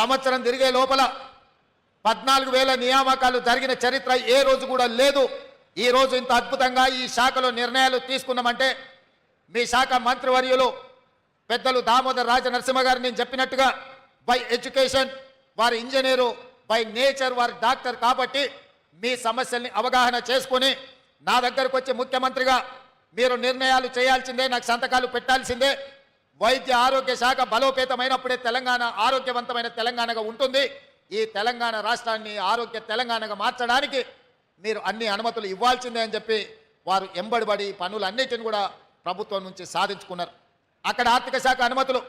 సంవత్సరం తిరిగే లోపల పద్నాలుగు వేల నియామకాలు జరిగిన చరిత్ర ఏ రోజు కూడా లేదు. ఈ రోజు ఇంత అద్భుతంగా ఈ శాఖలో నిర్ణయాలు తీసుకున్నామంటే మీ శాఖ మంత్రివర్యులు పెద్దలు దామోదర్ రాజ నరసింహ గారు నేను చెప్పినట్టుగా బై ఎడ్యుకేషన్ వారి ఇంజనీరు బై నేచర్ వారి డాక్టర్ కాబట్టి మీ సమస్యల్ని అవగాహన చేసుకుని నా దగ్గరకు వచ్చి ముఖ్యమంత్రిగా మీరు నిర్ణయాలు చేయాల్సిందే నాకు సంతకాలు పెట్టాల్సిందే. వైద్య ఆరోగ్య శాఖ బలోపేతమైనప్పుడే తెలంగాణ ఆరోగ్యవంతమైన తెలంగాణగా ఉంటుంది. ఈ తెలంగాణ రాష్ట్రాన్ని ఆరోగ్య తెలంగాణగా మార్చడానికి మీరు అన్ని అనుమతులు ఇవ్వాల్సిందే అని చెప్పి వారు ఎంబడిబడి పనులన్నిటిని కూడా ప్రభుత్వం నుంచి సాధించుకున్నారు. అక్కడ ఆర్థిక శాఖ అనుమతులు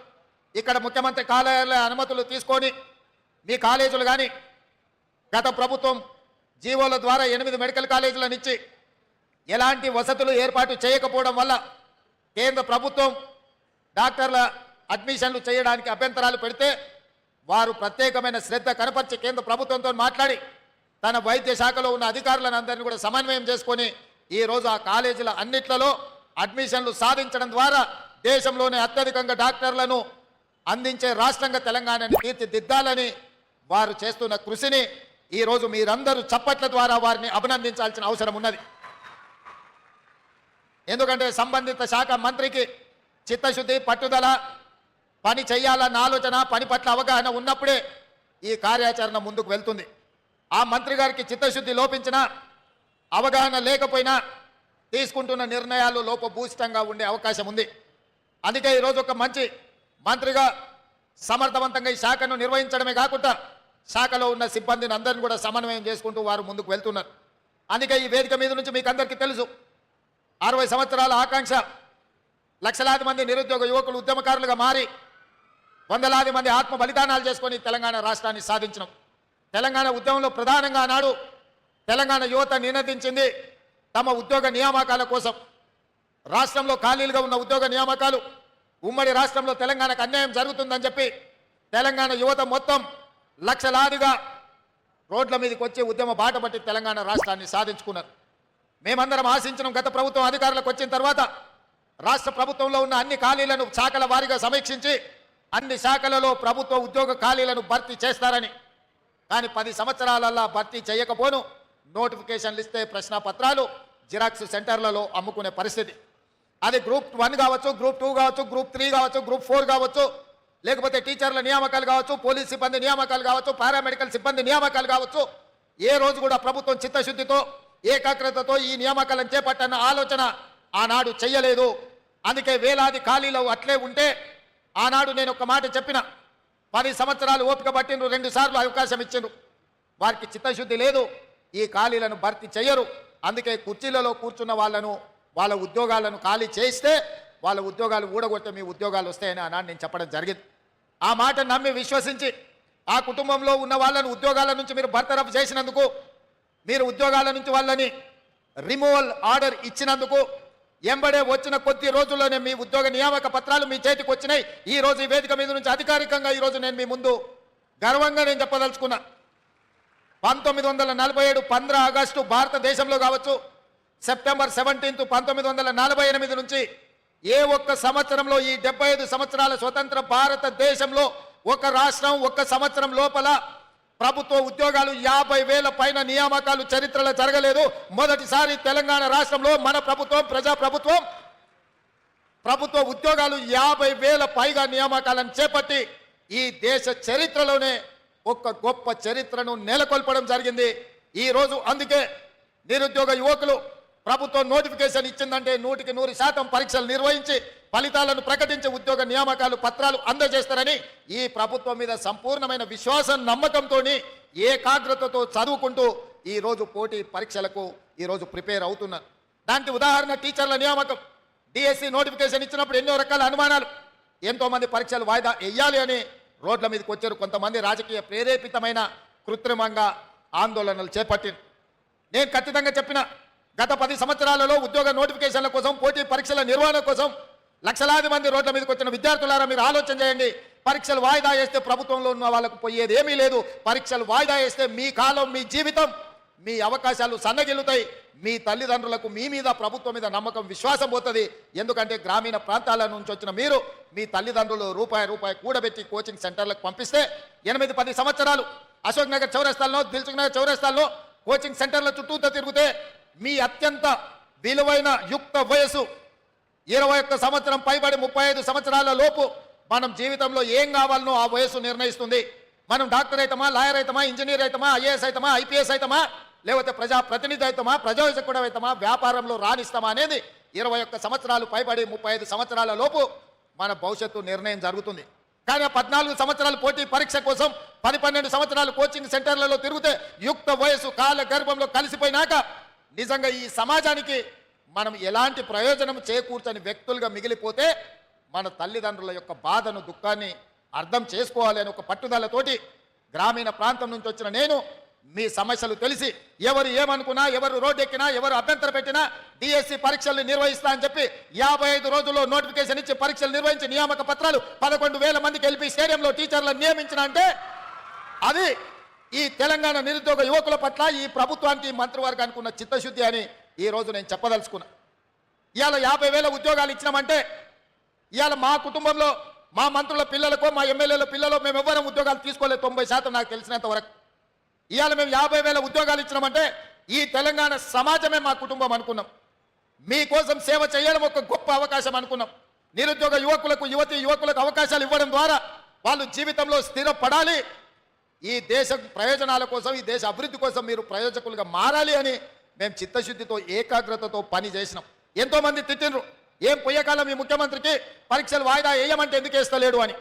ఇక్కడ ముఖ్యమంత్రి కార్యాలయ అనుమతులు తీసుకొని మీ కాలేజీలు కానీ గత ప్రభుత్వం జీవోల ద్వారా ఎనిమిది మెడికల్ కాలేజీలను ఇచ్చి ఎలాంటి వసతులు ఏర్పాటు చేయకపోవడం వల్ల కేంద్ర ప్రభుత్వం డాక్టర్ల అడ్మిషన్లు చేయడానికి అభ్యంతరాలు పెడితే వారు ప్రత్యేకమైన శ్రద్ధ కనపరిచి కేంద్ర ప్రభుత్వంతో మాట్లాడి తన వైద్య శాఖలో ఉన్న అధికారులను అందరినీ కూడా సమన్వయం చేసుకొని ఈ రోజు ఆ కాలేజీల అన్నిట్లలో అడ్మిషన్లు సాధించడం ద్వారా దేశంలోనే అత్యధికంగా డాక్టర్లను అందించే రాష్ట్రంగా తెలంగాణని తీర్చిదిద్దాలని వారు చేస్తున్న కృషిని ఈ రోజు మీరందరూ చప్పట్ల ద్వారా వారిని అభినందించాల్సిన అవసరం ఉన్నది. ఎందుకంటే సంబంధిత శాఖ మంత్రికి చిత్తశుద్ధి పట్టుదల పని చేయాలన్న ఆలోచన పని పట్ల అవగాహన ఉన్నప్పుడే ఈ కార్యాచరణ ముందుకు వెళ్తుంది. ఆ మంత్రి గారికి చిత్తశుద్ధి లోపించినా అవగాహన లేకపోయినా తీసుకుంటున్న నిర్ణయాలు లోపభూషితంగా ఉండే అవకాశం ఉంది. అందుకే ఈరోజు ఒక మంచి మంత్రిగా సమర్థవంతంగా ఈ శాఖను నిర్వహించడమే కాకుండా శాఖలో ఉన్న సిబ్బందిని అందరిని కూడా సమన్వయం చేసుకుంటూ వారు ముందుకు వెళ్తున్నారు. అందుకే ఈ వేదిక మీద నుంచి మీకు అందరికీ తెలుసు అరవై సంవత్సరాల ఆకాంక్ష లక్షలాది మంది నిరుద్యోగ యువకులు ఉద్యమకారులుగా మారి వందలాది మంది ఆత్మ బలిదానాలు చేసుకొని తెలంగాణ రాష్ట్రాన్ని సాధించడం తెలంగాణ ఉద్యమంలో ప్రధానంగా నాడు తెలంగాణ యువత నినదించింది తమ ఉద్యోగ నియామకాల కోసం. రాష్ట్రంలో ఖాళీలుగా ఉన్న ఉద్యోగ నియామకాలు ఉమ్మడి రాష్ట్రంలో తెలంగాణకు అన్యాయం జరుగుతుందని చెప్పి తెలంగాణ యువత మొత్తం లక్షలాదిగా రోడ్ల మీదకి వచ్చి ఉద్యమ బాటపట్టి తెలంగాణ రాష్ట్రాన్ని సాధించుకున్నారు. మేమందరం ఆశించిన గత ప్రభుత్వం అధికారులకు వచ్చిన తర్వాత రాష్ట్ర ప్రభుత్వంలో ఉన్న అన్ని ఖాళీలను శాఖల వారీగా సమీక్షించి అన్ని శాఖలలో ప్రభుత్వ ఉద్యోగ ఖాళీలను భర్తీ చేస్తారని. కానీ పది సంవత్సరాలల్లా భర్తీ చేయకపోను. నోటిఫికేషన్లు ఇస్తే ప్రశ్న పత్రాలు జిరాక్స్ సెంటర్లలో అమ్ముకునే పరిస్థితి. అది గ్రూప్ వన్ కావచ్చు గ్రూప్ టూ కావచ్చు గ్రూప్ త్రీ కావచ్చు గ్రూప్ ఫోర్ కావచ్చు లేకపోతే టీచర్ల నియామకాలు కావచ్చు పోలీస్ సిబ్బంది నియామకాలు కావచ్చు పారామెడికల్ సిబ్బంది నియామకాలు కావచ్చు. ఏ రోజు కూడా ప్రభుత్వం చిత్తశుద్ధితో ఏకాగ్రతతో ఈ నియామకాలను చేపట్టన్న ఆలోచన ఆనాడు చెయ్యలేదు. అందుకే వేలాది ఖాళీలు అట్లే ఉంటే ఆనాడు నేను ఒక మాట చెప్పిన. పది సంవత్సరాలు ఓపిక పట్టిండ్రు రెండు సార్లు అవకాశం ఇచ్చిండ్రు. వారికి చిత్తశుద్ధి లేదు ఈ ఖాళీలను భర్తీ చేయరు అందుకే కుర్చీలలో కూర్చున్న వాళ్ళను వాళ్ళ ఉద్యోగాలను ఖాళీ చేస్తే వాళ్ళ ఉద్యోగాలు ఊడగొట్టే మీ ఉద్యోగాలు వస్తాయని ఆనాడు నేను చెప్పడం జరిగింది. ఆ మాట నమ్మి విశ్వసించి ఆ కుటుంబంలో ఉన్న వాళ్ళను ఉద్యోగాల నుంచి మీరు బర్తరఫ్ చేసినందుకు మీరు ఉద్యోగాల నుంచి వాళ్ళని రిమూవల్ ఆర్డర్ ఇచ్చినందుకు ఎంబడే వచ్చిన కొద్ది రోజుల్లోనే మీ ఉద్యోగ నియామక పత్రాలు మీ చేతికి వచ్చినాయి. ఈ రోజు ఈ వేదిక మీద నుంచి అధికారికంగా ఈ రోజు నేను మీ ముందు గర్వంగా నేను చెప్పదలుచుకున్నా. పంతొమ్మిది వందల నలభై ఏడు పంద్ర ఆగస్టు భారతదేశంలో కావచ్చు సెప్టెంబర్ సెవెంటీన్త్ పంతొమ్మిది వందల నలభై ఎనిమిది నుంచి ఏ ఒక్క సంవత్సరంలో ఈ డెబ్బై ఐదు సంవత్సరాల స్వతంత్ర భారతదేశంలో ఒక రాష్ట్రం ఒక్క సంవత్సరం లోపల ప్రభుత్వ ఉద్యోగాలు యాభై వేల పైన నియామకాలు చరిత్రలో జరగలేదు. మొదటిసారి తెలంగాణ రాష్ట్రంలో మన ప్రభుత్వం ప్రజా ప్రభుత్వం ప్రభుత్వ ఉద్యోగాలు యాభై వేల పైగా నియామకాలను చేపట్టి ఈ దేశ చరిత్రలోనే ఒక గొప్ప చరిత్రను నెలకొల్పడం జరిగింది. ఈ రోజు అందుకే నిరుద్యోగ యువకులు ప్రభుత్వం నోటిఫికేషన్ ఇచ్చిందంటే నూటికి నూరు శాతం పరీక్షలు నిర్వహించి ఫలితాలను ప్రకటించి ఉద్యోగ నియామకాలు పత్రాలు అందజేస్తారని ఈ ప్రభుత్వం మీద సంపూర్ణమైన విశ్వాసం నమ్మకంతో ఏకాగ్రతతో చదువుకుంటూ ఈరోజు పోటీ పరీక్షలకు ఈరోజు ప్రిపేర్ అవుతున్నారు. దానికి ఉదాహరణ టీచర్ల నియామకం. డిఎస్సి నోటిఫికేషన్ ఇచ్చినప్పుడు ఎన్నో రకాల అనుమానాలు. ఎంతోమంది పరీక్షలు వాయిదా వేయాలి అని రోడ్ల మీదకి వచ్చారు కొంతమంది రాజకీయ ప్రేరేపితమైన కృత్రిమంగా ఆందోళనలు చేపట్టింది. నేను ఖచ్చితంగా చెప్పిన గత పది సంవత్సరాలలో ఉద్యోగ నోటిఫికేషన్ల కోసం పోటీ పరీక్షల నిర్వహణ కోసం లక్షలాది మంది రోడ్ల మీదకి వచ్చిన విద్యార్థులారా మీరు ఆలోచన చేయండి. పరీక్షలు వాయిదా వేస్తే ప్రభుత్వంలో ఉన్న వాళ్ళకు పోయేది ఏమీ లేదు. పరీక్షలు వాయిదా వేస్తే మీ కాలం మీ జీవితం మీ అవకాశాలు సన్నగిల్లుతాయి. మీ తల్లిదండ్రులకు మీ మీద ప్రభుత్వం మీద నమ్మకం విశ్వాసం పోతుంది. ఎందుకంటే గ్రామీణ ప్రాంతాల నుంచి వచ్చిన మీరు మీ తల్లిదండ్రులు రూపాయి రూపాయి కూడబెట్టి కోచింగ్ సెంటర్లకు పంపిస్తే ఎనిమిది పది సంవత్సరాలు అశోక్ నగర్ చౌరస్తాల్లో దిల్సుఖ్ నగర్ చౌరస్తాల్లో కోచింగ్ సెంటర్ల చుట్టూతో తిరిగితే మీ అత్యంత విలువైన యుక్త వయసు ఇరవై ఒక్క సంవత్సరం పైబడి ముప్పై ఐదు సంవత్సరాల లోపు మనం జీవితంలో ఏం కావాలనో ఆ వయసు నిర్ణయిస్తుంది. మనం డాక్టర్ అవుతామా లాయర్ అవుతామా ఇంజనీర్ అవుతామా ఐఏఎస్ అవుతామా ఐపీఎస్ అవుతామా లేకపోతే ప్రజా ప్రతినిధి అవుతామా ప్రజాసేవకుడు అవుతామా వ్యాపారంలో రాణిస్తామా అనేది ఇరవై ఒక్క సంవత్సరాలు పైబడి ముప్పై ఐదు సంవత్సరాల లోపు మన భవిష్యత్తు నిర్ణయం జరుగుతుంది. కానీ ఆ పద్నాలుగు సంవత్సరాలు పోటీ పరీక్ష కోసం పది పన్నెండు సంవత్సరాలు కోచింగ్ సెంటర్లలో తిరిగితే యుక్త వయసు కాల గర్భంలో కలిసిపోయినాక నిజంగా ఈ సమాజానికి మనం ఎలాంటి ప్రయోజనం చేకూర్చని వ్యక్తులుగా మిగిలిపోతే మన తల్లిదండ్రుల యొక్క బాధను దుఃఖాన్ని అర్థం చేసుకోవాలి అని ఒక పట్టుదలతోటి గ్రామీణ ప్రాంతం నుంచి వచ్చిన నేను మీ సమస్యలు తెలిసి ఎవరు ఏమనుకున్నా ఎవరు రోడ్డు ఎక్కినా ఎవరు అభ్యంతరం పెట్టినా డిఎస్సి పరీక్షలు నిర్వహిస్తా అని చెప్పి యాభై ఐదు రోజుల్లో నోటిఫికేషన్ ఇచ్చి పరీక్షలు నిర్వహించి నియామక పత్రాలు పదకొండు వేల మందికి ఎల్పి స్టేడియంలో టీచర్లను నియమించిన అంటే అది ఈ తెలంగాణ నిరుద్యోగ యువకుల పట్ల ఈ ప్రభుత్వానికి మంత్రివర్గానికి ఉన్న చిత్తశుద్ధి అని ఈ రోజు నేను చెప్పదలుచుకున్నా. ఇవాళ యాభై వేల ఉద్యోగాలు ఇచ్చినామంటే ఇవాళ మా కుటుంబంలో మా మంత్రుల పిల్లలకు మా ఎమ్మెల్యేల పిల్లలు మేము ఎవ్వరం ఉద్యోగాలు తీసుకోలేదు తొంభై శాతం నాకు తెలిసినంత వరకు. ఇవాళ మేము యాభై వేల ఉద్యోగాలు ఇచ్చినామంటే ఈ తెలంగాణ సమాజమే మా కుటుంబం అనుకున్నాం. మీకోసం సేవ చేయడం ఒక గొప్ప అవకాశం అనుకున్నాం. నిరుద్యోగ యువకులకు యువతి యువకులకు అవకాశాలు ఇవ్వడం ద్వారా వాళ్ళు జీవితంలో స్థిరపడాలి ఈ దేశ ప్రయోజనాల కోసం ఈ దేశ అభివృద్ధి కోసం మీరు ప్రయోజకులుగా మారాలి అని మేము చిత్తశుద్ధితో ఏకాగ్రతతో పని చేసినాం. ఎంతోమంది తిట్టినరు తిట్టిండ్రు. ఏం పొయ్యకాలం ఈ ముఖ్యమంత్రికి పరీక్షలు వాయిదా వేయమంటే ఎందుకు వేస్తలేడు అని.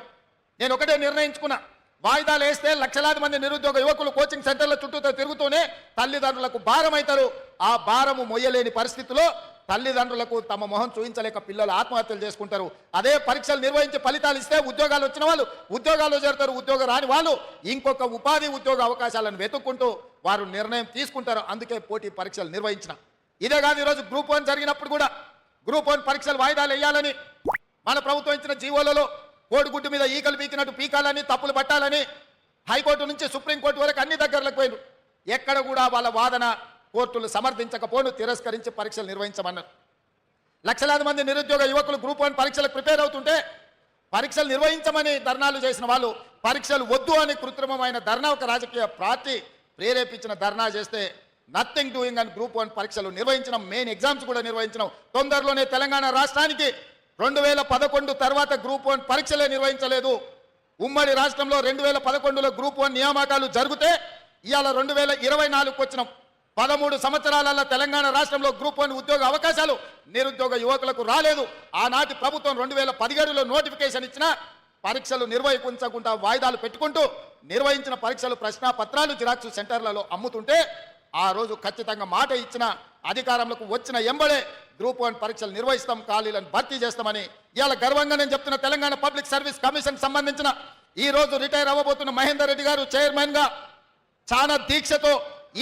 నేను ఒకటే నిర్ణయించుకున్నా. వాయిదాలు వేస్తే లక్షలాది మంది నిరుద్యోగ యువకులు కోచింగ్ సెంటర్ల చుట్టూతో తిరుగుతూనే తల్లిదండ్రులకు భారం అవుతారు ఆ భారము మొయ్యలేని పరిస్థితిలో తల్లిదండ్రులకు తమ మొహం చూపించలేక పిల్లలు ఆత్మహత్యలు చేసుకుంటారు. అదే పరీక్షలు నిర్వహించి ఫలితాలు ఇస్తే ఉద్యోగాలు వచ్చిన వాళ్ళు ఉద్యోగాల్లో చేరుతారు ఉద్యోగం రాని వాళ్ళు ఇంకొక ఉపాధి ఉద్యోగ అవకాశాలను వెతుక్కుంటూ వారు నిర్ణయం తీసుకుంటారు. అందుకే పోటీ పరీక్షలు నిర్వహించిన. ఇదే కాదు ఈరోజు గ్రూప్ వన్ జరిగినప్పుడు కూడా గ్రూప్ వన్ పరీక్షలు వాయిదాలు వేయాలని మన ప్రభుత్వం ఇచ్చిన జీవోలలో కోడిగుడ్డు మీద ఈకలు పీకినట్టు పీకాలని తప్పులు పట్టాలని హైకోర్టు నుంచి సుప్రీంకోర్టు వరకు అన్ని దగ్గరలకు పోయినారు ఎక్కడ కూడా వాళ్ళ వాదన కోర్టులు సమర్థించకపోను తిరస్కరించి పరీక్షలు నిర్వహించమన్నారు. లక్షలాది మంది నిరుద్యోగ యువకులు గ్రూప్ వన్ పరీక్షలకు ప్రిపేర్ అవుతుంటే పరీక్షలు నిర్వహించమని ధర్నాలు చేసిన వాళ్ళు పరీక్షలు వద్దు అని కృత్రిమమైన ధర్నా ఒక రాజకీయ పార్టీ ప్రేరేపించిన ధర్నా చేస్తే నథింగ్ డూయింగ్ అని గ్రూప్ వన్ పరీక్షలు నిర్వహించడం మెయిన్ ఎగ్జామ్స్ కూడా నిర్వహించడం తొందరలోనే తెలంగాణ రాష్ట్రానికి రెండు వేల పదకొండు తర్వాత గ్రూప్ వన్ పరీక్షలే నిర్వహించలేదు. ఉమ్మడి రాష్ట్రంలో రెండు వేల పదకొండులో గ్రూప్ వన్ నియామకాలు జరిగితే ఇవాళ రెండు వేల ఇరవై నాలుగుకి వచ్చినాం. పదమూడు సంవత్సరాల తెలంగాణ రాష్ట్రంలో గ్రూప్ వన్ ఉద్యోగ అవకాశాలు నిరుద్యోగ యువకులకు రాలేదు. ఆనాటి ప్రభుత్వం రెండు వేల పదిహేడులో నోటిఫికేషన్ ఇచ్చిన పరీక్షలు నిర్వహించకుండా వాయిదాలు పెట్టుకుంటూ నిర్వహించిన పరీక్షలు ప్రశ్న పత్రాలు జిరాక్స్ సెంటర్లలో అమ్ముతుంటే ఆ రోజు ఖచ్చితంగా మాట ఇచ్చిన అధికారంలోకి వచ్చిన ఎంబడే గ్రూప్ వన్ పరీక్షలు నిర్వహిస్తాం ఖాళీలను భర్తీ చేస్తామని ఇవాళ గర్వంగా నేను చెప్తున్న తెలంగాణ పబ్లిక్ సర్వీస్ కమిషన్ సంబంధించిన ఈ రోజు రిటైర్ అవ్వబోతున్న మహేందర్ రెడ్డి గారు చైర్మన్గా చాలా దీక్షతో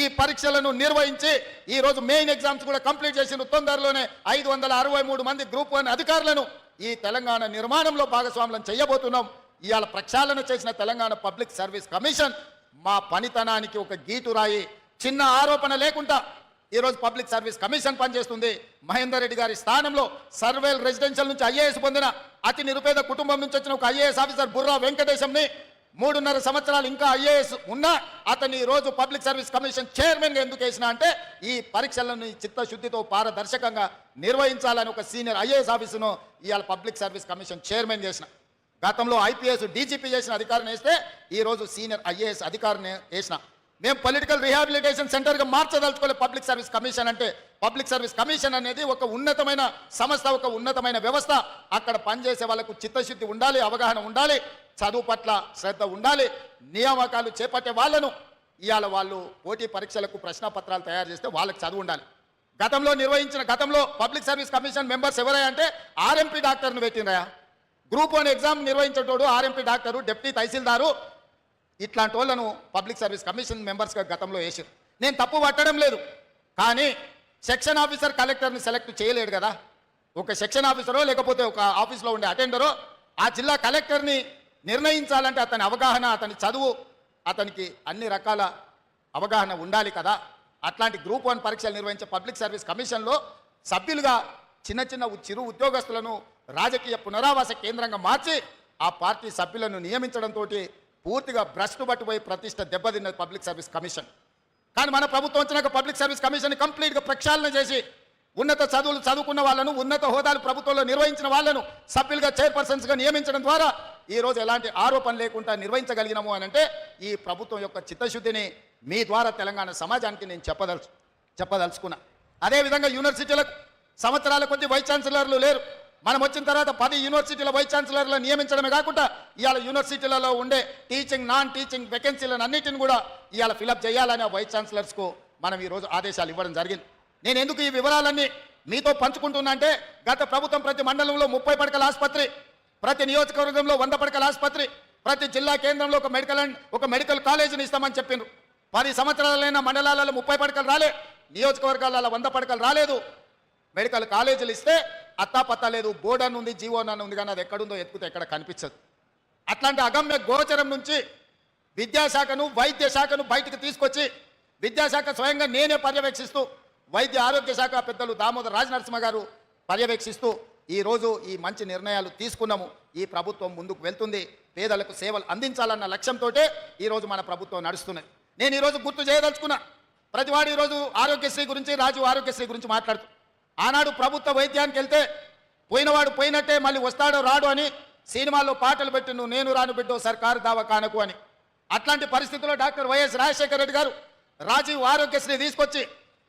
ఈ పరీక్షలను నిర్వహించి ఈ రోజు మెయిన్ ఎగ్జామ్స్ కూడా కంప్లీట్ చేసిన తొందరలోనే ఐదు వందల అరవై మూడు మంది గ్రూప్ వన్ అధికారులను ఈ తెలంగాణ నిర్మాణంలో భాగస్వాములను చేయబోతున్నాం. ఇవాళ ప్రక్షాళన చేసిన తెలంగాణ పబ్లిక్ సర్వీస్ కమిషన్ మా పనితనానికి ఒక గీటు రాయి. చిన్న ఆరోపణ లేకుండా ఈరోజు పబ్లిక్ సర్వీస్ కమిషన్ పనిచేస్తుంది. మహేందర్ రెడ్డి గారి స్థానంలో సర్వేల్ రెసిడెన్షియల్ నుంచి ఐఏఎస్ పొందిన అతి నిరుపేద కుటుంబం నుంచి వచ్చిన ఒక ఐఏఎస్ ఆఫీసర్ బుర్రా వెంకటేశంని మూడున్నర సంవత్సరాలు ఇంకా ఐఏఎస్ ఉన్నా అతన్ని ఈ రోజు పబ్లిక్ సర్వీస్ కమిషన్ చైర్మన్గా ఎందుకు వేసిన అంటే ఈ పరీక్షలను చిత్తశుద్ధితో పారదర్శకంగా నిర్వహించాలని ఒక సీనియర్ ఐఏఎస్ ఆఫీసును ఇవాళ పబ్లిక్ సర్వీస్ కమిషన్ చైర్మన్ చేసిన. గతంలో ఐపీఎస్ డీజీపీ చేసిన అధికారిని వేస్తే ఈరోజు సీనియర్ ఐఏఎస్ అధికారిని వేసిన. మేము పొలిటికల్ రిహాబిలిటేషన్ సెంటర్గా మార్చదలుచుకోలే పబ్లిక్ సర్వీస్ కమిషన్ అంటే పబ్లిక్ సర్వీస్ కమిషన్ అనేది ఒక ఉన్నతమైన సంస్థ ఒక ఉన్నతమైన వ్యవస్థ. అక్కడ పనిచేసే వాళ్ళకు చిత్తశుద్ధి ఉండాలి అవగాహన ఉండాలి. చదువు పట్ల శ్రద్ధ ఉండాలి. నియామకాలు చేపట్టే వాళ్ళను. ఇవాళ వాళ్ళు పోటీ పరీక్షలకు ప్రశ్న పత్రాలు తయారు చేస్తే వాళ్ళకి చదువు ఉండాలి. గతంలో నిర్వహించిన గతంలో పబ్లిక్ సర్వీస్ కమిషన్ మెంబర్స్ ఎవరయ్యా అంటే ఆర్ఎంపీ డాక్టర్ను పెట్టినరా గ్రూప్ వన్ ఎగ్జామ్ నిర్వహించేటోడు ఆర్ఎంపీ డాక్టరు డిప్యూటీ తహసీల్దారు. ఇట్లాంటి వాళ్ళను పబ్లిక్ సర్వీస్ కమిషన్ మెంబర్స్గా గతంలో వేసారు నేను తప్పు పట్టడం లేదు. కానీ సెక్షన్ ఆఫీసర్ కలెక్టర్ని సెలెక్ట్ చేయలేడు కదా. ఒక సెక్షన్ ఆఫీసరో లేకపోతే ఒక ఆఫీస్లో ఉండే అటెండరో ఆ జిల్లా కలెక్టర్ని నిర్ణయించాలంటే అతని అవగాహన అతని చదువు అతనికి అన్ని రకాల అవగాహన ఉండాలి కదా. అట్లాంటి గ్రూప్ వన్ పరీక్షలు నిర్వహించే పబ్లిక్ సర్వీస్ కమిషన్లో సభ్యులుగా చిన్న చిన్న చిరు ఉద్యోగస్తులను రాజకీయ పునరావాస కేంద్రంగా మార్చి ఆ పార్టీ సభ్యులను నియమించడంతో పూర్తిగా భ్రష్టు పట్టుపోయి ప్రతిష్ట దెబ్బతిన్నది పబ్లిక్ సర్వీస్ కమిషన్. కానీ మన ప్రభుత్వం వచ్చినాక పబ్లిక్ సర్వీస్ కమిషన్ కంప్లీట్గా ప్రక్షాళన చేసి ఉన్నత చదువులు చదువుకున్న వాళ్ళను ఉన్నత హోదాలు ప్రభుత్వంలో నిర్వహించిన వాళ్ళను సభ్యులుగా చైర్పర్సన్స్గా నియమించడం ద్వారా ఈరోజు ఎలాంటి ఆరోపణ లేకుండా నిర్వహించగలిగినాము అని అంటే ఈ ప్రభుత్వం యొక్క చిత్తశుద్ధిని మీ ద్వారా తెలంగాణ సమాజానికి నేను చెప్పదలుచు చెప్పదలుచుకున్నా. అదేవిధంగా యూనివర్సిటీలకు సంవత్సరాల కొద్ది వైస్ ఛాన్సలర్లు లేరు. మనం వచ్చిన తర్వాత పది యూనివర్సిటీల వైస్ ఛాన్సలర్లు నియమించడమే కాకుండా ఇవాళ యూనివర్సిటీలలో ఉండే టీచింగ్ నాన్ టీచింగ్ వేకెన్సీలను అన్నిటిని కూడా ఇవాళ ఫిలప్ చేయాలని వైస్ ఛాన్సలర్స్కు మనం ఈరోజు ఆదేశాలు ఇవ్వడం జరిగింది. నేను ఎందుకు ఈ వివరాలన్నీ మీతో పంచుకుంటున్నా అంటే గత ప్రభుత్వం ప్రతి మండలంలో ముప్పై పడకల ఆసుపత్రి ప్రతి నియోజకవర్గంలో వంద పడకల ఆసుపత్రి ప్రతి జిల్లా కేంద్రంలో ఒక మెడికల్ అండ్ ఒక మెడికల్ కాలేజీని ఇస్తామని చెప్పిండ్రు. పది సంవత్సరాలైన మండలాలలో ముప్పై పడకలు రాలే నియోజకవర్గాలలో వంద పడకలు రాలేదు. మెడికల్ కాలేజీలు ఇస్తే అత్తాపత్తా లేదు బోర్డన్ ఉంది జీవోన్ ఉంది కానీ అది ఎక్కడుందో ఎత్తుకుతే ఎక్కడ కనిపించదు. అట్లాంటి అగమ్య గోచరం నుంచి విద్యాశాఖను వైద్య శాఖను బయటికి తీసుకొచ్చి విద్యాశాఖ స్వయంగా నేనే పర్యవేక్షిస్తూ వైద్య ఆరోగ్య శాఖ పెద్దలు దామోదర్ రాజనరసింహ గారు పర్యవేక్షిస్తూ ఈ రోజు ఈ మంచి నిర్ణయాలు తీసుకున్నాము. ఈ ప్రభుత్వం ముందుకు వెళ్తుంది. పేదలకు సేవలు అందించాలన్న లక్ష్యంతో ఈరోజు మన ప్రభుత్వం నడుస్తున్నది. నేను ఈరోజు గుర్తు చేయదలుచుకున్నా. ప్రతివాడు ఈరోజు ఆరోగ్యశ్రీ గురించి రాజు ఆరోగ్యశ్రీ గురించి మాట్లాడుతూ. ఆనాడు ప్రభుత్వ వైద్యానికి వెళ్తే పోయినవాడు పోయినట్టే మళ్ళీ వస్తాడో రాడు అని సినిమాల్లో పాటలు పెట్టి నువ్వు నేను రాను బిడ్డో సర్కారు దావకానకు అని. అట్లాంటి పరిస్థితుల్లో డాక్టర్ వైఎస్ రాజశేఖర రెడ్డి గారు రాజీవ్ ఆరోగ్యశ్రీ తీసుకొచ్చి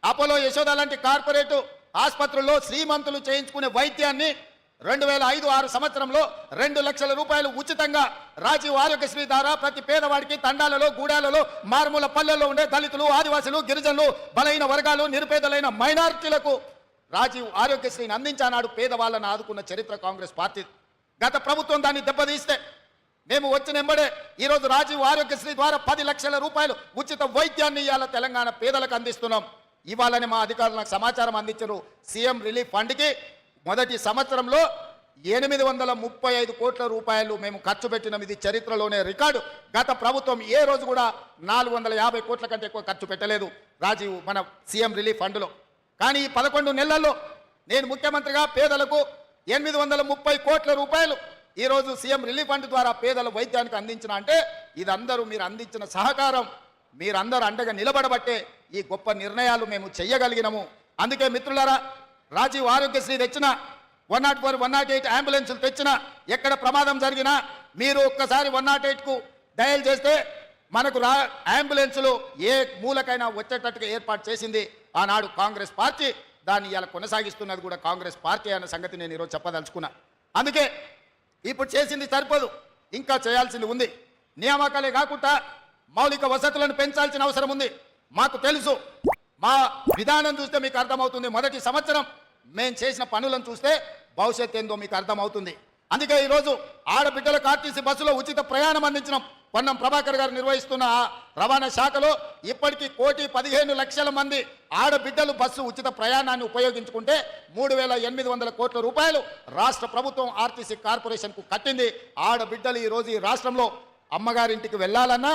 అపోలో యశోద లాంటి కార్పొరేట్ ఆసుపత్రుల్లో శ్రీమంతులు చేయించుకునే వైద్యాన్ని రెండు వేల ఐదు ఆరు సంవత్సరంలో రెండు లక్షల రూపాయలు ఉచితంగా రాజీవ్ ఆరోగ్యశ్రీ ద్వారా ప్రతి పేదవాడికి తండాలలో గూడాలలో మారుమూల పల్లెల్లో ఉండే దళితులు ఆదివాసులు గిరిజనులు బలైన వర్గాలు నిరుపేదలైన మైనార్టీలకు రాజీవ్ ఆరోగ్యశ్రీని అందించానాడు పేదవాళ్ళని ఆదుకున్న చరిత్ర కాంగ్రెస్ పార్టీ. గత ప్రభుత్వం దాన్ని దెబ్బతీస్తే మేము వచ్చిన ఎంబడే ఈరోజు రాజీవ్ ఆరోగ్యశ్రీ ద్వారా పది లక్షల రూపాయలు ఉచిత వైద్యాన్ని ఇవాళ తెలంగాణ పేదలకు అందిస్తున్నాం. ఇవ్వాలని మా అధికారులు నాకు సమాచారం అందించారు. సీఎం రిలీఫ్ ఫండ్కి మొదటి సంవత్సరంలో ఎనిమిది వందల ముప్పై ఐదు కోట్ల రూపాయలు మేము ఖర్చు పెట్టినాం. ఇది చరిత్రలోనే రికార్డు. గత ప్రభుత్వం ఏ రోజు కూడా నాలుగు వందల యాభై కోట్ల కంటే ఎక్కువ ఖర్చు పెట్టలేదు రాజీవ్ మన సీఎం రిలీఫ్ ఫండ్లో. కానీ ఈ పదకొండు నెలల్లో నేను ముఖ్యమంత్రిగా పేదలకు ఎనిమిది వందల ముప్పై కోట్ల రూపాయలు ఈరోజు సీఎం రిలీఫ్ ఫండ్ ద్వారా పేదల వైద్యానికి అందించిన అంటే ఇదందరూ మీరు అందించిన సహకారం. మీరందరూ అండగా నిలబడబట్టే ఈ గొప్ప నిర్ణయాలు మేము చెయ్యగలిగినాము. అందుకే మిత్రులారా రాజీవ్ ఆరోగ్యశ్రీ తెచ్చిన one nought four one nought eight అంబులెన్సులు తెచ్చిన ఎక్కడ ప్రమాదం జరిగినా మీరు ఒక్కసారి వన్ నాట్ ఎయిట్కు డయల్ చేస్తే మనకు రా అంబులెన్సులు ఏ మూలకైనా వచ్చేటట్టుగా ఏర్పాటు చేసింది ఆనాడు కాంగ్రెస్ పార్టీ. దాన్ని ఇలా కొనసాగిస్తున్నది కూడా కాంగ్రెస్ పార్టీ అన్న సంగతి నేను ఈరోజు చెప్పదలుచుకున్నా. అందుకే ఇప్పుడు చేసింది సరిపోదు. ఇంకా చేయాల్సింది ఉంది. నియామకాలే కాకుండా మౌలిక వసతులను పెంచాల్సిన అవసరం ఉంది. మాకు తెలుసు. మా విధానం చూస్తే మీకు అర్థమవుతుంది. మొదటి సంవత్సరం మేము చేసిన పనులను చూస్తే భవిష్యత్ ఏందో మీకు అర్థమవుతుంది. అందుకే ఈరోజు ఆడబిడ్డలకు ఆర్టీసీ బస్సులో ఉచిత ప్రయాణం అందించడం పొన్నం ప్రభాకర్ గారు నిర్వహిస్తున్న రవాణా శాఖలో ఇప్పటికీ కోటి పదిహేను లక్షల మంది ఆడబిడ్డలు బస్సు ఉచిత ప్రయాణాన్ని ఉపయోగించుకుంటే మూడు వేల ఎనిమిది వందల కోట్ల రూపాయలు రాష్ట్ర ప్రభుత్వం ఆర్టీసీ కార్పొరేషన్కు కట్టింది. ఆడబిడ్డలు ఈరోజు ఈ రాష్ట్రంలో అమ్మగారింటికి వెళ్ళాలన్నా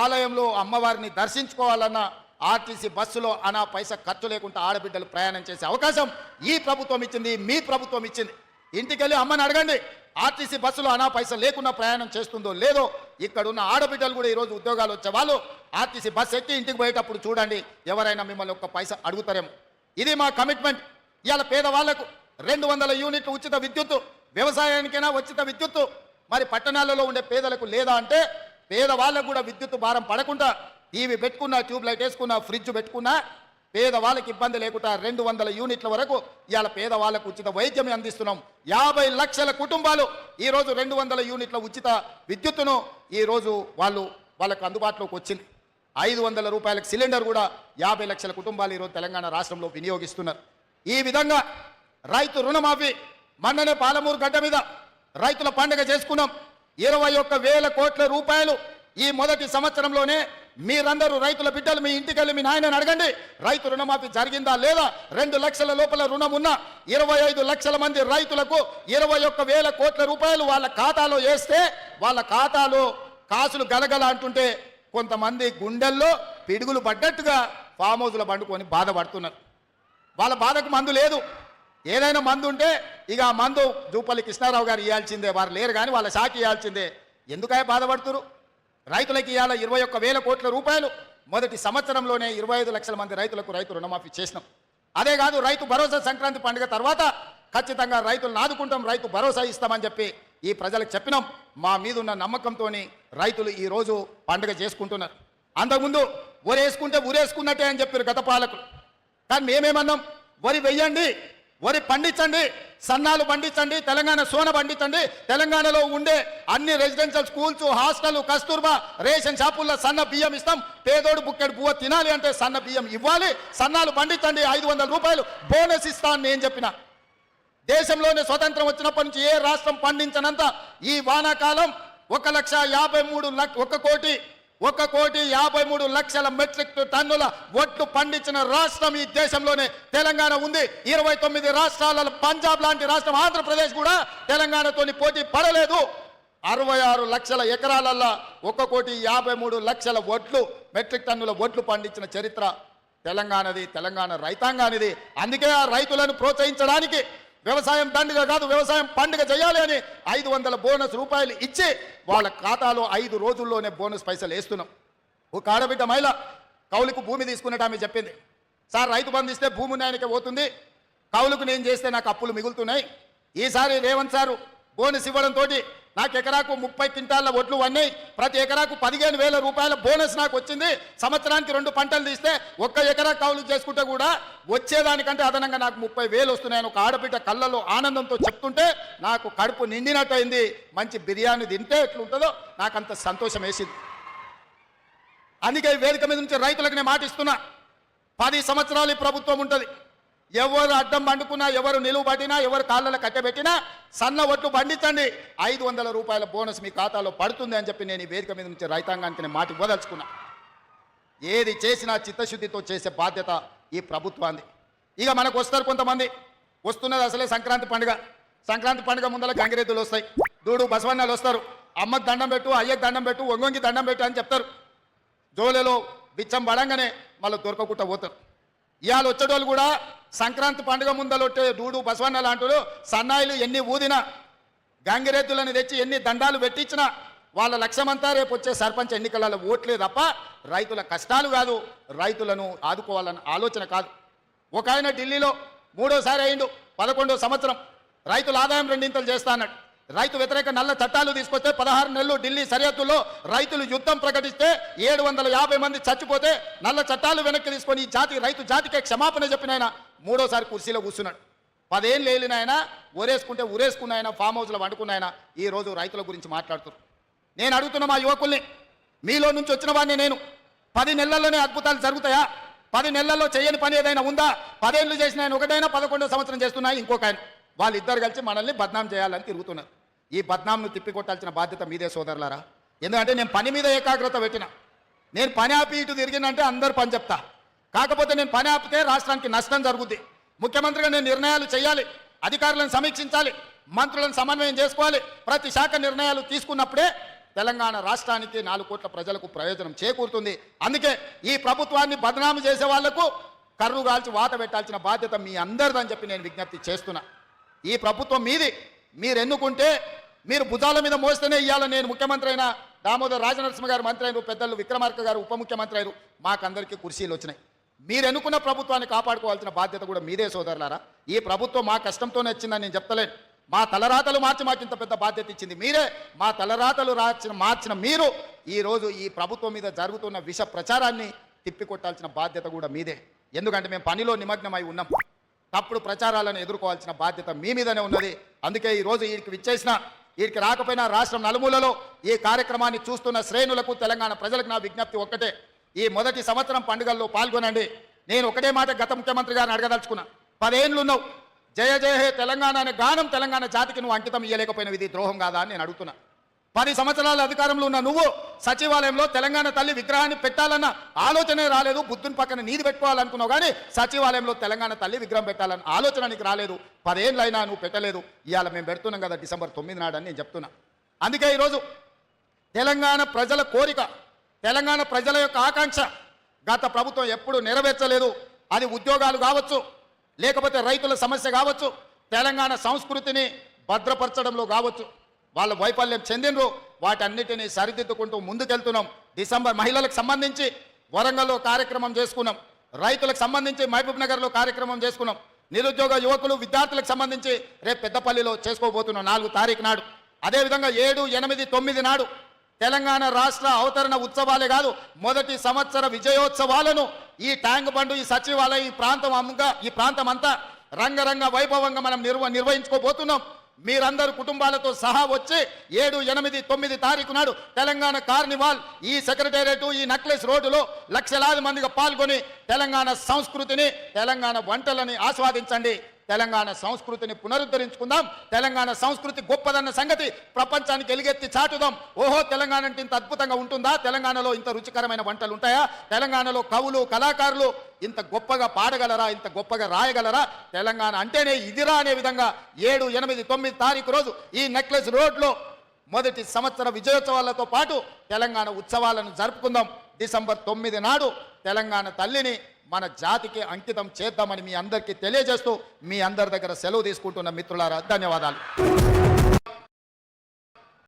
ఆలయంలో అమ్మవారిని దర్శించుకోవాలన్నా ఆర్టీసీ బస్సులో అనా పైసా ఖర్చు లేకుండా ఆడబిడ్డలు ప్రయాణం చేసే అవకాశం ఈ ప్రభుత్వం ఇచ్చింది మీ ప్రభుత్వం ఇచ్చింది. ఇంటికెళ్ళి అమ్మని అడగండి ఆర్టీసీ బస్సులో అనా పైసా లేకుండా ప్రయాణం చేస్తుందో లేదో ఇక్కడ ఉన్న ఆడబిడ్డలు కూడా ఈరోజు ఉద్యోగాలు వచ్చే వాళ్ళు ఆర్టీసీ బస్సు ఎక్కి ఇంటికి పోయేటప్పుడు చూడండి ఎవరైనా మిమ్మల్ని ఒక్క పైసా అడుగుతారేమో. ఇది మా కమిట్మెంట్. ఇవాళ పేదవాళ్ళకు రెండు వందల యూనిట్లు ఉచిత విద్యుత్తు వ్యవసాయానికైనా ఉచిత విద్యుత్తు. మరి పట్టణాలలో ఉండే పేదలకు లేదా అంటే పేదవాళ్ళకు కూడా విద్యుత్ భారం పడకుండా టీవీ పెట్టుకున్నా ట్యూబ్ లైట్ వేసుకున్నా ఫ్రిడ్జ్ పెట్టుకున్నా పేదవాళ్ళకి ఇబ్బంది లేకుండా రెండు వందల యూనిట్ల వరకు ఇవాళ పేదవాళ్ళకు ఉచిత వైద్యం అందిస్తున్నాం. యాభై లక్షల కుటుంబాలు ఈరోజు రెండు వందల యూనిట్ల ఉచిత విద్యుత్తును ఈరోజు వాళ్ళు వాళ్ళకు అందుబాటులోకి వచ్చింది. ఐదు వందల రూపాయలకు సిలిండర్ కూడా యాభై లక్షల కుటుంబాలు ఈరోజు తెలంగాణ రాష్ట్రంలో వినియోగిస్తున్నారు. ఈ విధంగా రైతు రుణమాఫీ మొన్ననే పాలమూరు గడ్డ మీద రైతుల పండుగ చేసుకున్నాం. ఇరవై ఒక్క వేల కోట్ల రూపాయలు ఈ మొదటి సంవత్సరంలోనే మీరందరూ రైతుల బిడ్డలు మీ ఇంటికెళ్ళి మీ నాయనని అడగండి. రైతు రుణమాఫీ జరిగిందా లేదా? రెండు లక్షల లోపల రుణం ఉన్న ఇరవై ఐదు లక్షల మంది రైతులకు ఇరవై ఒక్క వేల కోట్ల రూపాయలు వాళ్ళ ఖాతాలో వేస్తే వాళ్ళ ఖాతాలో కాసులు గలగల అంటుంటే కొంతమంది గుండెల్లో పిడుగులు పడ్డట్టుగా ఫామ్ హౌస్లో పండుకొని బాధపడుతున్నారు. వాళ్ళ బాధకు మందు లేదు. ఏదైనా మందు ఉంటే ఇక ఆ మందు జూపల్లి కృష్ణారావు గారు ఇవ్వాల్సిందే వారు లేరు కానీ వాళ్ళ శాఖ ఇవ్వాల్సిందే ఎందుకై బాధపడుతురు? రైతులకు ఇవాళ ఇరవై ఒక్క వేల కోట్ల రూపాయలు. మొదటి సంవత్సరంలోనే ఇరవై ఐదు లక్షల మంది రైతులకు రైతు రుణమాఫీ చేసినాం. అదే కాదు రైతు భరోసా సంక్రాంతి పండుగ తర్వాత ఖచ్చితంగా రైతులను ఆదుకుంటాం రైతు భరోసా ఇస్తామని చెప్పి ఈ ప్రజలకు చెప్పినాం. మా మీద ఉన్న నమ్మకంతో రైతులు ఈరోజు పండుగ చేసుకుంటున్నారు. అంతకుముందు వేసుకుంటే ఊరేసుకున్నట్టే అని చెప్పారు గత పాలకులు. కానీ మేమేమన్నాం? వరి వెయ్యండి వరి పండించండి సన్నాలు పండించండి తెలంగాణ సోన పండించండి తెలంగాణలో ఉండే అన్ని residential schools hostel Kasturba ration షాపుల్లో సన్న బియ్యం ఇస్తాం. పేదోడు బుక్కెడు పువ్వు తినాలి అంటే సన్న బియ్యం ఇవ్వాలి. సన్నాలు పండించండి ఐదు వందల రూపాయలు. బోనస్ ఇస్తా అని నేను చెప్పిన. దేశంలోనే స్వతంత్రం వచ్చినప్పటి నుంచి ఏ రాష్ట్రం పండించనంత ఈ వానాకాలం ఒక లక్ష యాభై మూడు లక్ష ఒక కోటి ఒక కోటి యాభై మూడు లక్షల మెట్రిక్ టన్నుల ఒట్లు పండించిన రాష్ట్రం ఈ దేశంలోనే. తెలంగాణ ఉంది. ఇరవై తొమ్మిది రాష్ట్రాలలో పంజాబ్ లాంటి రాష్ట్రం ఆంధ్రప్రదేశ్ కూడా తెలంగాణతోని పోటీ పడలేదు. అరవై ఆరు లక్షల ఎకరాలల్లో ఒక కోటి యాభై మూడు లక్షల ఒట్లు మెట్రిక్ టన్నుల ఒట్లు పండించిన చరిత్ర తెలంగాణది తెలంగాణ రైతాంగానిది. అందుకే ఆ రైతులను ప్రోత్సహించడానికి వ్యవసాయం దండుగ కాదు వ్యవసాయం పండుగ చేయాలి అని ఐదు వందల బోనస్ రూపాయలు ఇచ్చి వాళ్ళ ఖాతాలో ఐదు రోజుల్లోనే బోనస్ పైసలు వేస్తున్నాం. ఒక ఆడబిడ్డ మహిళ కౌలుకు భూమి తీసుకున్నట్టు ఆమె చెప్పింది. సార్ రైతు బంధు ఇస్తే భూమి ఉన్నాయనికే పోతుంది. కౌలుకు నేను చేస్తే నాకు అప్పులు మిగులుతున్నాయి. ఈసారి రేవంత్ సారు బోనస్ ఇవ్వడంతో నాకు ఎకరాకు ముప్పై క్వింటాల ఒడ్లు అన్నాయి ప్రతి ఎకరాకు పదిహేను వేల రూపాయల బోనస్ నాకు వచ్చింది. సంవత్సరానికి రెండు పంటలు తీస్తే ఒక్క ఎకరా కౌలు చేసుకుంటే కూడా వచ్చేదానికంటే అదనంగా నాకు ముప్పై వేలు వస్తున్నాయని ఒక ఆడబిడ్డ కళ్ళలో ఆనందంతో చెప్తుంటే నాకు కడుపు నిండినట్టయింది. మంచి బిర్యానీ తింటే ఎట్లుంటుందో నాకు అంత సంతోషం వేసింది. అందుకే వేదిక మీద నుంచి రైతులకు నేను మాటిస్తున్నా. పది సంవత్సరాలు ఈ ప్రభుత్వం ఉంటుంది. ఎవరు అడ్డం పండుకున్నా ఎవరు నిలువబడినా పట్టినా ఎవరు కాళ్ళలో కట్టబెట్టినా సన్న ఒట్లు పండించండి. ఐదు వందల రూపాయల బోనస్ మీ ఖాతాలో పడుతుంది అని చెప్పి నేను ఈ వేదిక మీద నుంచి రైతాంగానికి నేను మాట ఇవ్వదలుచుకున్నా. ఏది చేసినా చిత్తశుద్ధితో చేసే బాధ్యత ఈ ప్రభుత్వాన్ని ఇక మనకు వస్తారు కొంతమంది. వస్తున్నది అసలే సంక్రాంతి పండుగ. సంక్రాంతి పండుగ ముందర గంగిరెద్దులు వస్తాయి. దూడు బసవన్నలు వస్తారు. అమ్మకు దండం పెట్టు అయ్యకు దండం పెట్టు ఒంగొంగి దండం పెట్టు అని చెప్తారు. జోలెలో బిచ్చం పడంగానే మళ్ళీ దొరకకుండా పోతారు. ఇవాళ వచ్చేటోళ్ళు కూడా సంక్రాంతి పండుగ ముందలొట్టే దూడు బసవన్న లాంటి సన్నాయిలు ఎన్ని ఊదినా గంగిరెద్దులను తెచ్చి ఎన్ని దండాలు పెట్టించినా వాళ్ళ లక్ష్యమంతా రేపు వచ్చే సర్పంచ్ ఎన్నికలలో ఓట్లే తప్ప రైతుల కష్టాలు కాదు. రైతులను ఆదుకోవాలన్న ఆలోచన కాదు. ఒక ఆయన ఢిల్లీలో మూడోసారి అయిండు పదకొండో సంవత్సరం. రైతుల ఆదాయం రెండింతలు చేస్తా అన్నాడు. రైతు వ్యతిరేక నల్ల చట్టాలు తీసుకొస్తే పదహారు నెలలు ఢిల్లీ సరిహద్దుల్లో రైతులు యుద్ధం ప్రకటిస్తే ఏడు వందల యాభై మంది చచ్చిపోతే నల్ల చట్టాలు వెనక్కి తీసుకొని ఈ జాతి రైతు జాతికే క్షమాపణ చెప్పినైనా మూడోసారి కుర్చీలో కూర్చున్నాడు. పదేం లేని ఆయన ఊరేసుకుంటే ఊరేసుకున్న ఆయన ఫామ్ హౌస్లో వండుకున్న ఆయన ఈ రోజు రైతుల గురించి మాట్లాడుతున్నారు. నేను అడుగుతున్న మా యువకుల్ని మీలో నుంచి వచ్చిన వాడిని నేను. పది నెలల్లోనే అద్భుతాలు జరుగుతాయా? పది నెలల్లో చేయని పని ఏదైనా ఉందా? పదేళ్ళు చేసిన ఆయన ఒకటైనా పదకొండో సంవత్సరం చేస్తున్నాయి ఇంకొక ఆయన. వాళ్ళిద్దరు కలిసి మనల్ని బద్నాం చేయాలని తిరుగుతున్నారు. ఈ బద్నాంను తిప్పికొట్టాల్సిన బాధ్యత మీదే సోదరులారా. ఎందుకంటే నేను పని మీద ఏకాగ్రత పెట్టిన. నేను పని ఆపి ఇటు తిరిగినంటే అందరు పని చెప్తా. కాకపోతే నేను పని ఆపితే రాష్ట్రానికి నష్టం జరుగుద్ది. ముఖ్యమంత్రిగా నేను నిర్ణయాలు చేయాలి అధికారులను సమీక్షించాలి మంత్రులను సమన్వయం చేసుకోవాలి. ప్రతి శాఖ నిర్ణయాలు తీసుకున్నప్పుడే తెలంగాణ రాష్ట్రానికి నాలుగు కోట్ల ప్రజలకు ప్రయోజనం చేకూరుతుంది. అందుకే ఈ ప్రభుత్వాన్ని బదనాము చేసే వాళ్ళకు కర్రు కాల్చి వాత పెట్టాల్సిన బాధ్యత మీ అందరిదని చెప్పి నేను విజ్ఞప్తి చేస్తున్నా. ఈ ప్రభుత్వం మీది. మీరు ఎన్నుకుంటే మీరు భుజాల మీద మోస్తేనే ఇవ్వాలి నేను ముఖ్యమంత్రి అయినా. దామోదర్ రాజనరసింహ గారు మంత్రి అయిన పెద్దలు విక్రమార్క గారు ఉప ముఖ్యమంత్రి అయిన మాకందరికీ కుర్చీలు వచ్చినాయి. మీరు ఎన్నుకున్న ప్రభుత్వాన్ని కాపాడుకోవాల్సిన బాధ్యత కూడా మీదే సోదరులారా. ఈ ప్రభుత్వం మా కష్టంతోనే వచ్చిందని నేను చెప్తలేను. మా తలరాతలు మార్చి మాకు ఇంత పెద్ద బాధ్యత ఇచ్చింది మీరే. మా తలరాతలు రాచిన మార్చిన మీరు ఈ రోజు ఈ ప్రభుత్వం మీద జరుగుతున్న విష ప్రచారాన్ని తిప్పికొట్టాల్సిన బాధ్యత కూడా మీదే. ఎందుకంటే మేము పనిలో నిమగ్నమై ఉన్నాం. తప్పుడు ప్రచారాలను ఎదుర్కోవాల్సిన బాధ్యత మీ మీదనే ఉన్నది. అందుకే ఈ రోజు విచ్చేసిన వీడికి రాకపోయినా రాష్ట్రం నలుమూలలో ఈ కార్యక్రమాన్ని చూస్తున్న శ్రేణులకు తెలంగాణ ప్రజలకు నా విజ్ఞప్తి ఒక్కటే. ఈ మొదటి సంవత్సరం పండుగల్లో పాల్గొనండి. నేను ఒకటే మాట గత ముఖ్యమంత్రి గారిని అడగదలుచుకున్నా. పదేళ్ళు ఉన్నావు జయ జయ హే తెలంగాణ అనే గానం తెలంగాణ జాతికి నువ్వు అంకితం ఇయ్యలేకపోయినవి. ఇది ద్రోహం కాదా అని నేను అడుగుతున్నా. పది సంవత్సరాల అధికారంలో ఉన్న నువ్వు సచివాలయంలో తెలంగాణ తల్లి విగ్రహాన్ని పెట్టాలన్న ఆలోచనే రాలేదు. బుద్ధుని పక్కన నీది పెట్టుకోవాలనుకున్నావు కానీ సచివాలయంలో తెలంగాణ తల్లి విగ్రహం పెట్టాలని ఆలోచన నీకు రాలేదు. పదేళ్ళైనా నువ్వు పెట్టలేదు. ఇవాళ మేము పెడుతున్నాం కదా డిసెంబర్ తొమ్మిది నాడని నేను చెప్తున్నా. అందుకే ఈరోజు తెలంగాణ ప్రజల కోరిక తెలంగాణ ప్రజల యొక్క ఆకాంక్ష గత ప్రభుత్వం ఎప్పుడు నెరవేర్చలేదు. అది ఉద్యోగాలు కావచ్చు లేకపోతే రైతుల సమస్య కావచ్చు తెలంగాణ సంస్కృతిని భద్రపరచడంలో కావచ్చు. వాళ్ళ వైఫల్యం చెందినరు వాటన్నిటిని సరిదిద్దుకుంటూ ముందుకెళ్తున్నాం. డిసెంబర్ మహిళలకు సంబంధించి వరంగల్లో కార్యక్రమం చేసుకున్నాం. రైతులకు సంబంధించి మహబూబ్ నగర్లో కార్యక్రమం చేసుకున్నాం. నిరుద్యోగ యువకులు విద్యార్థులకు సంబంధించి రేపు పెద్దపల్లిలో చేసుకోబోతున్నాం నాలుగు తారీఖు నాడు. అదేవిధంగా ఏడు ఎనిమిది తొమ్మిది నాడు తెలంగాణ రాష్ట్ర అవతరణ ఉత్సవాలే కాదు మొదటి సంవత్సర విజయోత్సవాలను ఈ ట్యాంక్ బండు ఈ సచివాలయం ఈ ప్రాంతం అమ్ముగా ఈ ప్రాంతం అంతా రంగరంగ వైభవంగా మనం నిర్వ నిర్వహించుకోబోతున్నాం. మీరందరూ కుటుంబాలతో సహా వచ్చి ఏడు ఎనిమిది తొమ్మిది తారీఖు నాడు తెలంగాణ కార్నివాల్ ఈ సెక్రటేరియట్ ఈ నక్లెస్ రోడ్డులో లక్షలాది మందిగా పాల్గొని తెలంగాణ సంస్కృతిని తెలంగాణ వంటలని ఆస్వాదించండి. తెలంగాణ సంస్కృతిని పునరుద్ధరించుకుందాం. తెలంగాణ సంస్కృతి గొప్పదన్న సంగతి ప్రపంచానికి ఎలుగెత్తి చాటుదాం. ఓహో తెలంగాణ అంటే ఇంత అద్భుతంగా ఉంటుందా? తెలంగాణలో ఇంత రుచికరమైన వంటలు ఉంటాయా? తెలంగాణలో కవులు కళాకారులు ఇంత గొప్పగా పాడగలరా? ఇంత గొప్పగా రాయగలరా? తెలంగాణ అంటేనే ఇదిరా అనే విధంగా ఏడు ఎనిమిది తొమ్మిది తారీఖు రోజు ఈ నెక్లెస్ రోడ్లో మొదటి సంవత్సర విజయోత్సవాలతో పాటు తెలంగాణ ఉత్సవాలను జరుపుకుందాం. డిసెంబర్ తొమ్మిది నాడు తెలంగాణ తల్లిని మన జాతికి అంకితం చేద్దామని మీ అందరికీ తెలియజేస్తూ మీ అందరి దగ్గర సెలవు తీసుకుంటున్న మిత్రులారా ధన్యవాదాలు.